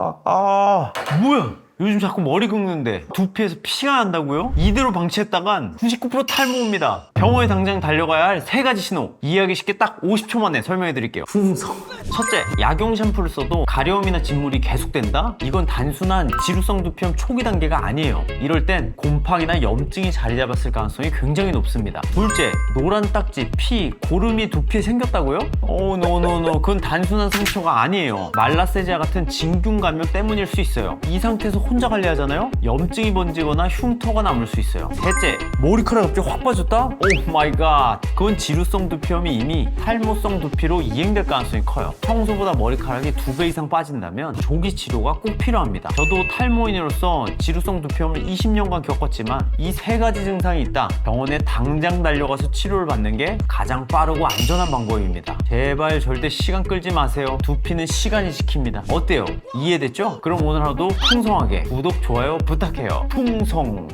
아, 아, 뭐야? 요즘 자꾸 머리 긁는데 두피에서 피가 난다고요? 이대로 방치했다간 99% 탈모입니다. 병원에 당장 달려가야 할 세 가지 신호. 이해하기 쉽게 딱 50초 만에 설명해 드릴게요. 풍성. 첫째, 약용 샴푸를 써도 가려움이나 진물이 계속된다? 이건 단순한 지루성 두피염 초기 단계가 아니에요. 이럴 땐 곰팡이나 염증이 자리 잡았을 가능성이 굉장히 높습니다. 둘째, 노란 딱지, 피, 고름이 두피에 생겼다고요? 오, 노노노. 그건 단순한 상처가 아니에요. 말라세지아 같은 진균 감염 때문일 수 있어요. 이 상태에서 혼자 관리하잖아요? 염증이 번지거나 흉터가 남을 수 있어요. 셋째, 머리카락 갑자기 확 빠졌다? 오 마이 갓. 그건 지루성 두피염이 이미 탈모성 두피로 이행될 가능성이 커요. 평소보다 머리카락이 두 배 이상 빠진다면 조기 치료가 꼭 필요합니다. 저도 탈모인으로서 지루성 두피염을 20년간 겪었지만 이 세 가지 증상이 있다. 병원에 당장 달려가서 치료를 받는 게 가장 빠르고 안전한 방법입니다. 제발 절대 시간 끌지 마세요. 두피는 시간이 지킵니다. 어때요? 이해됐죠? 그럼 오늘 하루도 풍성하게 구독, 좋아요 부탁해요. 풍성.